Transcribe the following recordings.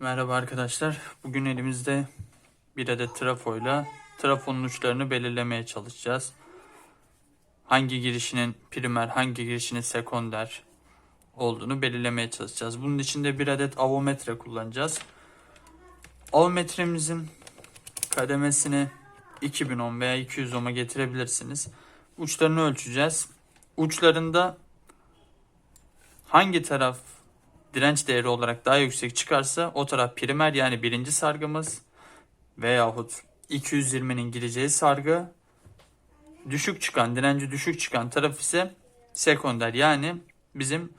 Merhaba arkadaşlar. Bugün elimizde bir adet trafoyla trafonun uçlarını belirlemeye çalışacağız. Hangi girişinin primer, hangi girişinin sekonder olduğunu belirlemeye çalışacağız. Bunun için de bir adet avometre kullanacağız. Avometremizin kademesini 2000 ohm veya 200 ohm'a getirebilirsiniz. Uçlarını ölçeceğiz. Uçlarında hangi taraf direnç değeri olarak daha yüksek çıkarsa o taraf primer yani birinci sargımız veyahut 220'nin gireceği sargı düşük çıkan direnci düşük çıkan taraf ise sekonder yani bizim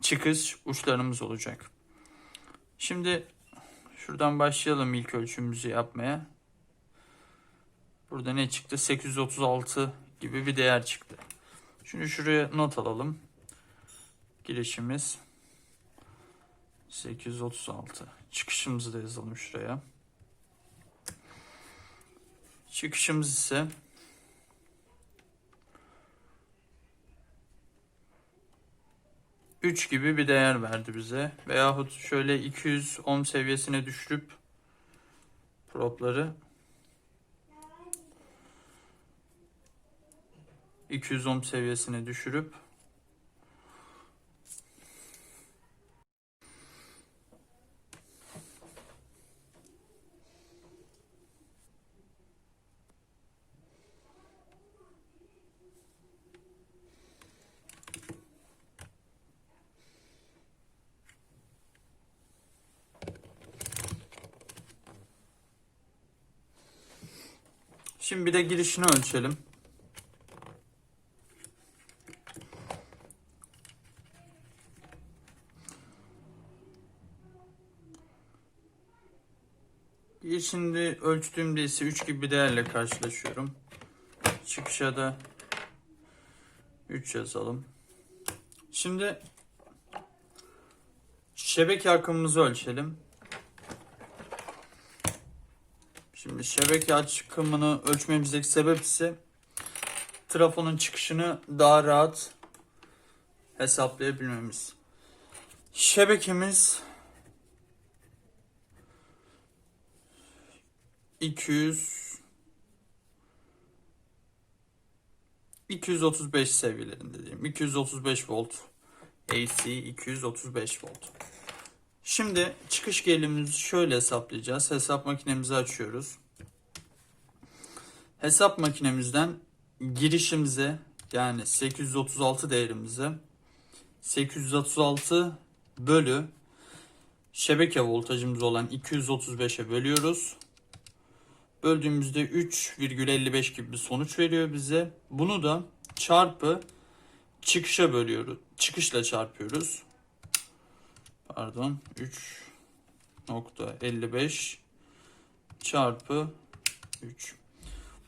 çıkış uçlarımız olacak. Şimdi şuradan başlayalım ilk ölçümümüzü yapmaya. Burada ne çıktı? 836 gibi bir değer çıktı. Şimdi şuraya not alalım. Girişimiz 836. Çıkışımızı da yazalım şuraya. Çıkışımız ise üç gibi bir değer verdi bize. Veyahut şöyle 200 ohm seviyesine düşürüp propları 200 ohm seviyesine düşürüp Şimdi bir de girişini ölçelim. Girişinde ölçtüğümde ise 3 gibi bir değerle karşılaşıyorum. Çıkışa da 3 yazalım. Şimdi şebeke akımımızı ölçelim. Şimdi şebeke akımını ölçmemizdeki sebep ise trafonun çıkışını daha rahat hesaplayabilmemiz. Şebekemiz 200 235 seviyelerinde diyeyim. 235 volt. AC 235 volt. Şimdi çıkış gerilimimizi şöyle hesaplayacağız. Hesap makinemizi açıyoruz. Hesap makinemizden girişimize yani 836 değerimize 836 bölü şebeke voltajımız olan 235'e bölüyoruz. Böldüğümüzde 3,55 gibi bir sonuç veriyor bize. Bunu da çarpı çıkışa bölüyoruz. Çıkışla çarpıyoruz. Pardon 3.55 çarpı 3.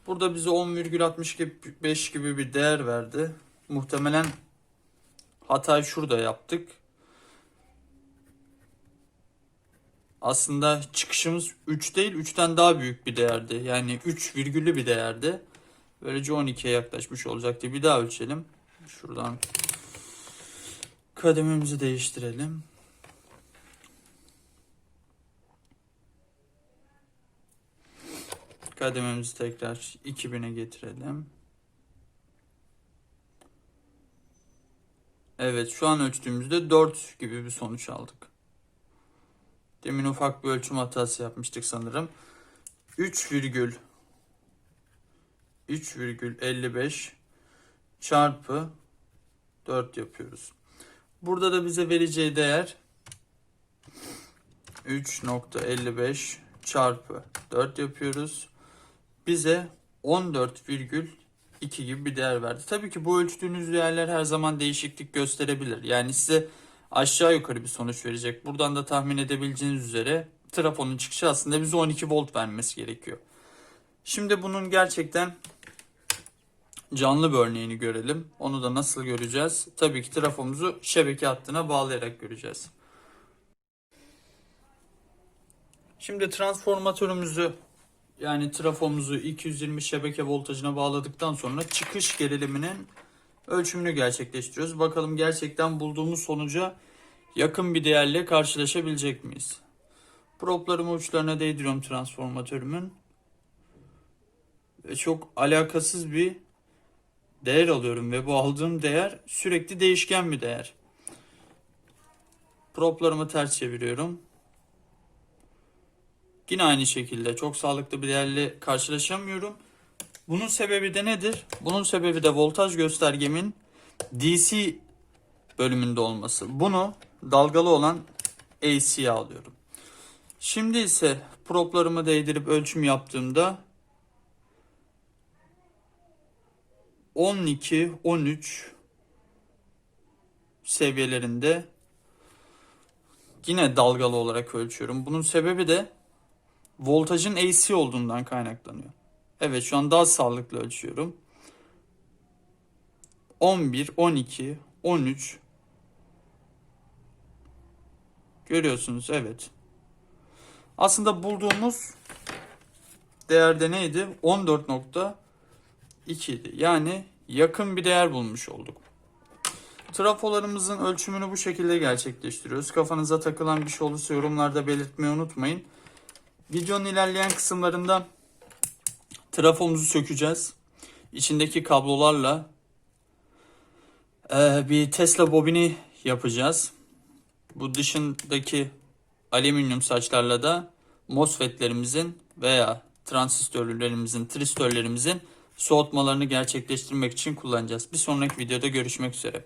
Burada bize 10,65 gibi bir değer verdi. Muhtemelen hatayı şurada yaptık. Aslında çıkışımız 3 değil 3'ten daha büyük bir değerdi. Yani 3 virgüllü bir değerdi. Böylece 12'ye yaklaşmış olacaktı. Bir daha ölçelim. Şuradan kadememizi değiştirelim. Kadememizi tekrar 2000'e getirelim. Evet şu an ölçtüğümüzde 4 gibi bir sonuç aldık. Demin ufak bir ölçüm hatası yapmıştık sanırım. 3 virgül 3,55 çarpı 4 yapıyoruz. Burada da bize vereceği değer 3.55 çarpı 4 yapıyoruz. Bize 14,2 gibi bir değer verdi. Tabii ki bu ölçtüğünüz değerler her zaman değişiklik gösterebilir. Yani size aşağı yukarı bir sonuç verecek. Buradan da tahmin edebileceğiniz üzere trafonun çıkışı aslında bize 12 volt vermesi gerekiyor. Şimdi bunun gerçekten canlı bir örneğini görelim. Onu da nasıl göreceğiz? Tabii ki trafomuzu şebeke hattına bağlayarak göreceğiz. Şimdi transformatörümüzü yani trafomuzu 220 şebeke voltajına bağladıktan sonra çıkış geriliminin ölçümünü gerçekleştiriyoruz. Bakalım gerçekten bulduğumuz sonuca yakın bir değerle karşılaşabilecek miyiz? Proplarımı uçlarına değdiriyorum transformatörümün. Ve çok alakasız bir değer alıyorum ve bu aldığım değer sürekli değişken bir değer. Proplarımı ters çeviriyorum. Yine aynı şekilde çok sağlıklı bir değerle karşılaşamıyorum. Bunun sebebi de nedir? Bunun sebebi de voltaj göstergemin DC bölümünde olması. Bunu dalgalı olan AC'ye alıyorum. Şimdi ise proplarımı değdirip ölçüm yaptığımda 12, 13 seviyelerinde yine dalgalı olarak ölçüyorum. Bunun sebebi de voltajın AC olduğundan kaynaklanıyor. Evet şu an daha sağlıklı ölçüyorum. 11, 12, 13 Görüyorsunuz evet. Aslında bulduğumuz değerde neydi? 14.2 idi. Yani yakın bir değer bulmuş olduk. Trafolarımızın ölçümünü bu şekilde gerçekleştiriyoruz. Kafanıza takılan bir şey olursa yorumlarda belirtmeyi unutmayın. Videonun ilerleyen kısımlarında trafomuzu sökeceğiz. İçindeki kablolarla eee, bir Tesla bobini yapacağız. Bu dışındaki alüminyum saçlarla da MOSFET'lerimizin veya transistörlerimizin, tristörlerimizin soğutmalarını gerçekleştirmek için kullanacağız. Bir sonraki videoda görüşmek üzere.